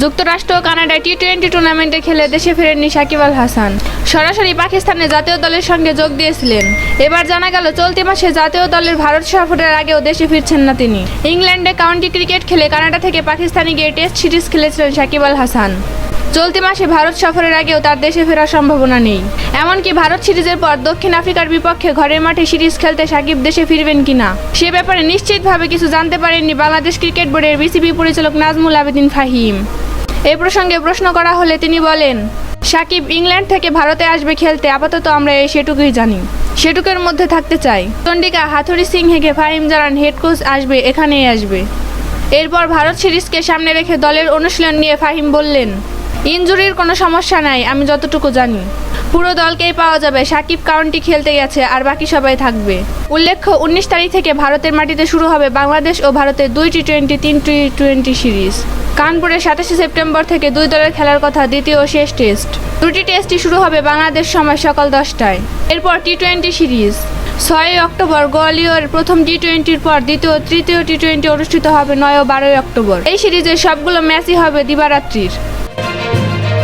যুক্তরাষ্ট্র কানাডায় T twenty টুর্নামেন্টে খেলে দেশে ফেরেননি সাকিব আল হাসান সরাসরি পাকিস্তানের জাতীয় দলের সঙ্গে যোগ দিয়েছিলেন। এবার জানা গেল, চলতি মাসে জাতীয় দলের ভারত সফরের আগেও দেশে ফিরছেন না তিনি। ইংল্যান্ডে কাউন্টি ক্রিকেট খেলে কানাডা থেকে পাকিস্তানে গিয়ে টেস্ট সিরিজ খেলেছিলেন সাকিব আল হাসান চলতি মাসে ভারত সফরের আগেও তার দেশে ফেরার সম্ভাবনা নেই। এমনকি ভারত সিরিজের পর দক্ষিণ আফ্রিকার বিপক্ষে ঘরের মাঠে সিরিজ খেলতে সাকিব দেশে ফিরবেন কিনা, সে ব্যাপারে নিশ্চিতভাবে কিছু জানতে পারেননি বাংলাদেশ ক্রিকেট বোর্ডের বিসিবি পরিচালক নাজমুল আবেদিন ফাহিম। এই প্রসঙ্গে প্রশ্ন করা হলে তিনি বলেন, সাকিব ইংল্যান্ড থেকে ভারতে আসবে খেলতে, আপাতত আমরা এই সেটুকুই জানি। সেটুকের মধ্যে থাকতে চাই। চন্ডিকা হাথুরি সিং হেগে ফাহিম জারান হেড কোচ আসবে, এখানেই আসবে। এরপর ভারত সিরিজকে সামনে রেখে দলের অনুশীলন নিয়ে ফাহিম বললেন ইনজুরির কোনো সমস্যা নাই, আমি যতটুকু জানি। পুরো দলকেই পাওয়া যাবে, সাকিব কাউন্টি খেলতে গেছে, আর বাকি সবাই থাকবে। উল্লেখ্য, উনিশ তারিখ থেকে ভারতের মাটিতে শুরু হবে বাংলাদেশ ও ভারতের দুই টি টোয়েন্টি তিন টি টোয়েন্টি সিরিজ। কানপুরে সাতাশে সেপ্টেম্বর থেকে দুই দলের খেলার কথা দ্বিতীয় ও শেষ টেস্ট। দুটি টেস্টই শুরু হবে বাংলাদেশ সময় সকাল দশটায়। এরপর টি টোয়েন্টি সিরিজ। ছয়ই অক্টোবর গোয়ালিয়র প্রথম টি টোয়েন্টির পর দ্বিতীয় তৃতীয় টি টোয়েন্টি অনুষ্ঠিত হবে নয় ও বারোই অক্টোবর। এই সিরিজের সবগুলো ম্যাচই হবে দিবারাত্রির।